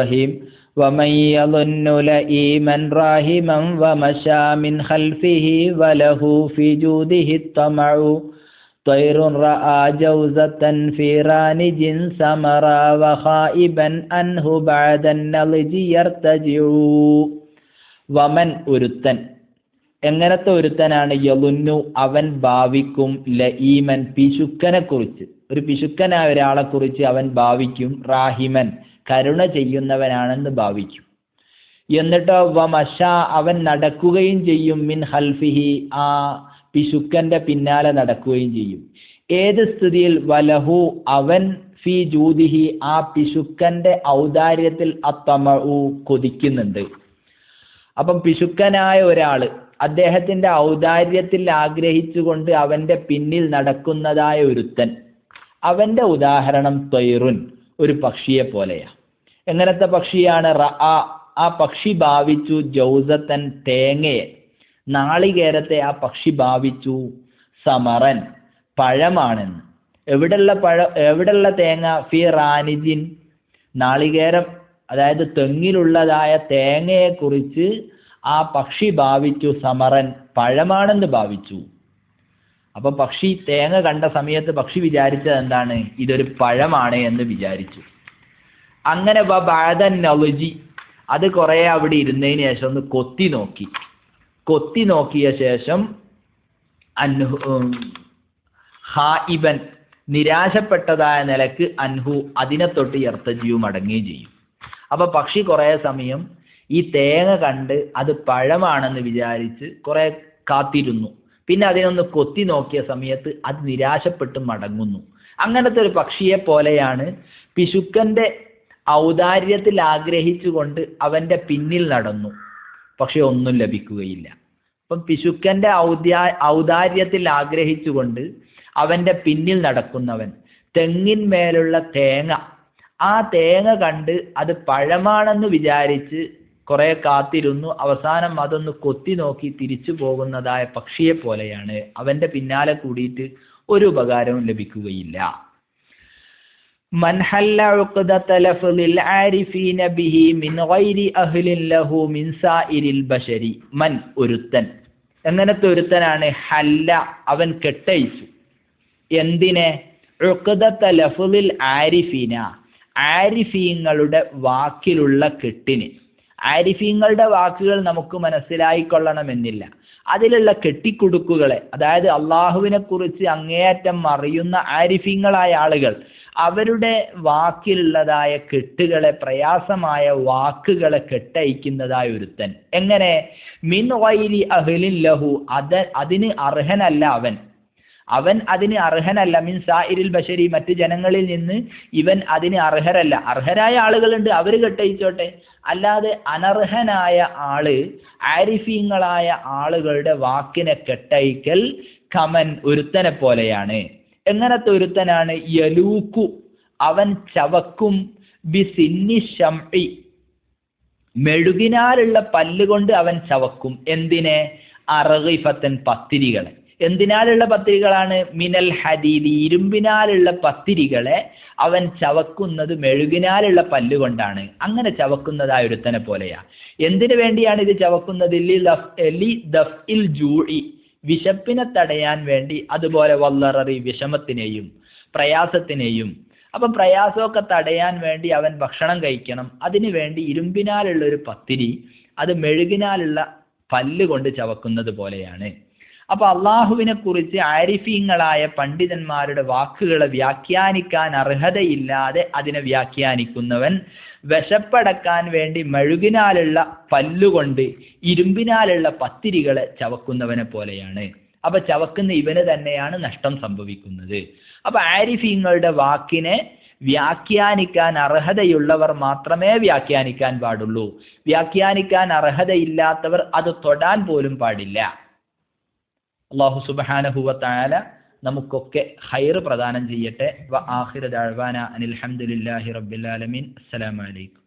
رحيم ومن يظن لئيما راهما ومشى من خلفه وله في جوده الطمع طير رأى جوزة في رانج سمرا وخائبا عنه بعد النضج يرتجع വമൻ ഒരുത്തൻ എങ്ങനത്തെ ഒരുത്തനാണ് യലുന്നു അവൻ ഭാവിക്കും ലഈമൻ പിശുക്കനെ കുറിച്ച് ഒരു പിശുക്കനായ ഒരാളെ കുറിച്ച് അവൻ ഭാവിക്കും റാഹിമൻ കരുണ ചെയ്യുന്നവനാണെന്ന് ഭാവിക്കും. എന്നിട്ടോ വമഷ അവൻ നടക്കുകയും ചെയ്യും. മിൻ ഹൽഫിഹി ആ പിശുക്കന്റെ പിന്നാലെ നടക്കുകയും ചെയ്യും. ഏത് സ്ഥിതിയിൽ വലഹു അവൻ ഫി ജൂതിഹി ആ പിശുക്കന്റെ ഔദാര്യത്തിൽ അത്തമു കൊതിക്കുന്നുണ്ട്. അപ്പം പിശുക്കനായ ഒരാൾ അദ്ദേഹത്തിന്റെ ഔദാര്യത്തിൽ ആഗ്രഹിച്ചുകൊണ്ട് അവന്റെ പിന്നിൽ നടക്കുന്നതായ ഒരുത്തൻ അവന്റെ ഉദാഹരണം ത്വയ്റുൻ ഒരു പക്ഷിയെ പോലെയാ എങ്ങനത്തെ പക്ഷിയാണ് റ- ആ ആ പക്ഷി ഭാവിച്ചു ജൗസത്തൻ തേങ്ങയെ. നാളികേരത്തെ ആ പക്ഷി ഭാവിച്ചു സമറൻ പഴമാണെന്ന്. എവിടെയുള്ള പഴ എവിടെയുള്ള തേങ്ങ? ഫി റാനിജിൻ. നാളികേരം അതായത് തെങ്ങിലുള്ളതായ തേങ്ങയെ കുറിച്ച് ആ പക്ഷി ഭാവിച്ചു സമറൻ പഴമാണെന്ന് ഭാവിച്ചു. അപ്പൊ പക്ഷി തേങ്ങ കണ്ട സമയത്ത് പക്ഷി വിചാരിച്ചത് എന്താണ്? ഇതൊരു പഴമാണ് എന്ന് വിചാരിച്ചു. അങ്ങനെ ബാദൻ നവജി അത് കുറെ അവിടെ ഇരുന്നതിന് ശേഷം ഒന്ന് കൊത്തി നോക്കി. കൊത്തി നോക്കിയ ശേഷം അൻഹു ഹായിബൻ നിരാശപ്പെട്ടതായ നിലയ്ക്ക് അൻഹു അതിനെ തൊട്ട് എർത്തജിയും അടങ്ങുകയും ചെയ്യും. അപ്പൊ പക്ഷി കുറെ സമയം ഈ തേങ്ങ കണ്ട് അത് പഴമാണെന്ന് വിചാരിച്ച് കുറെ കാത്തിരുന്നു. പിന്നെ അതിനൊന്ന് കൊത്തി നോക്കിയ സമയത്ത് അത് നിരാശപ്പെട്ട് മടങ്ങുന്നു. അങ്ങനത്തെ ഒരു പക്ഷിയെ പോലെയാണ് പിശുക്കന്റെ ഔദാര്യത്തിൽ ആഗ്രഹിച്ചുകൊണ്ട് അവന്റെ പിന്നിൽ നടന്നു. പക്ഷെ ഒന്നും ലഭിക്കുകയില്ല. അപ്പം പിശുക്കന്റെ ഔദ്യാ ഔദാര്യത്തിൽ ആഗ്രഹിച്ചുകൊണ്ട് അവന്റെ പിന്നിൽ നടക്കുന്നവൻ തെങ്ങിന്മേലുള്ള തേങ്ങ. ആ തേങ്ങ കണ്ട് അത് പഴമാണെന്ന് വിചാരിച്ച് കുറെ കാത്തിരുന്നു. അവസാനം അതൊന്ന് കൊത്തി നോക്കി തിരിച്ചു പോകുന്നതായ പക്ഷിയെ പോലെയാണ് അവന്റെ പിന്നാലെ കൂടിയിട്ട് ഒരു ഉപകാരവും ലഭിക്കുകയില്ല. من حل عقدة لفظ العارفين به من غير أهل له من سائر البشر من ഒരുത്തൻ എങ്ങനത്തെ ഒരുത്തനാണ് ഹല്ല അവൻ കെട്ടയിച്ചു എന്തിനെ ഉഖദത്ത ലഫുലിൽ ആരിഫീന ആരിഫീങ്ങളുടെ വാക്കിലുള്ള കെട്ടിന് ആരിഫീങ്ങളുടെ വാക്കുകൾ നമുക്ക് മനസ്സിലായിക്കൊള്ളണമെന്നില്ല അതിലുള്ള കെട്ടിക്കുടുക്കുകളെ അതായത് അള്ളാഹുവിനെ കുറിച്ച് അങ്ങേയറ്റം അറിയുന്ന ആരിഫീങ്ങളായ ആളുകൾ അവരുടെ വാക്കിലുള്ളതായ കെട്ടുകളെ പ്രയാസമായ വാക്കുകളെ കെട്ടയിക്കുന്നതായ ഒരുത്തൻ. എങ്ങനെ? മിൻ വൈരി അഹ്ലിൻ ലഹു. അത് അതിന് അർഹനല്ല അവൻ. അവൻ അതിന് അർഹനല്ല. മീൻ സായിരിൽ ബഷരി. മറ്റ് ജനങ്ങളിൽ നിന്ന് ഇവൻ അതിന് അർഹരല്ല. അർഹരായ ആളുകളുണ്ട്. അവർ കെട്ടയിച്ചോട്ടെ. അല്ലാതെ അനർഹനായ ആൾ ആരിഫീങ്ങളായ ആളുകളുടെ വാക്കിനെ കെട്ടയിക്കൽ കമൻ ഒരുത്തനെ പോലെയാണ്. എങ്ങനത്തെ ഒരുത്തനാണ് യലൂക്കു? അവൻ ചവക്കും ബി സിന്നി ഷംഇ മെഴുകിനാലുള്ള പല്ലുകൊണ്ട് അവൻ ചവക്കും. എന്തിനെ? അറഹിഫത്തൻ പത്തിരികളെ. എന്തിനാലുള്ള പത്തിരികളാണ്? മിനൽ ഹദീദി ഇരുമ്പിനാലുള്ള പത്തിരികളെ അവൻ ചവക്കുന്നത് മെഴുകിനാലുള്ള പല്ലുകൊണ്ടാണ് അങ്ങനെ ചവക്കുന്നതായ ഒരുത്തനെ പോലെയാ. എന്തിനു വേണ്ടിയാണ് ഇത് ചവക്കുന്നത്? ലി ദഫ്- ദഫ്ഇൽ ജൂഇ. വിശപ്പിനെ തടയാൻ വേണ്ടി അതുപോലെ വല്ലററി വിഷമത്തിനെയും പ്രയാസത്തിനെയും. അപ്പൊ പ്രയാസമൊക്കെ തടയാൻ വേണ്ടി അവൻ ഭക്ഷണം കഴിക്കണം. അതിനു വേണ്ടി ഇരുമ്പിനാലുള്ള ഒരു പത്തിരി അത് മെഴുകിനാലുള്ള പല്ല് കൊണ്ട് ചവക്കുന്നത് പോലെയാണ്. അപ്പൊ അള്ളാഹുവിനെ കുറിച്ച് ആരിഫീങ്ങളായ പണ്ഡിതന്മാരുടെ വാക്കുകളെ വ്യാഖ്യാനിക്കാൻ അർഹതയില്ലാതെ അതിനെ വ്യാഖ്യാനിക്കുന്നവൻ വിശപ്പടക്കാൻ വേണ്ടി മെഴുകിനാലുള്ള പല്ലുകൊണ്ട് ഇരുമ്പിനാലുള്ള പത്തിരികളെ ചവക്കുന്നവനെ പോലെയാണ്. അപ്പൊ ചവക്കുന്ന ഇവന് തന്നെയാണ് നഷ്ടം സംഭവിക്കുന്നത്. അപ്പൊ ആരിഫീങ്ങളുടെ വാക്കിനെ വ്യാഖ്യാനിക്കാൻ അർഹതയുള്ളവർ മാത്രമേ വ്യാഖ്യാനിക്കാൻ പാടുള്ളൂ. വ്യാഖ്യാനിക്കാൻ അർഹതയില്ലാത്തവർ അത് തൊടാൻ പോലും പാടില്ല. അള്ളാഹു സുബാനഹുവത്തായാല നമുക്കൊക്കെ ഹൈർ പ്രദാനം ചെയ്യട്ടെ. വ ആഖിറ ദഅവാന അനിൽ ഹംദുലില്ലാഹി റബ്ബിൽ ആലമീൻ. അസ്സലാമു അലൈക്കും.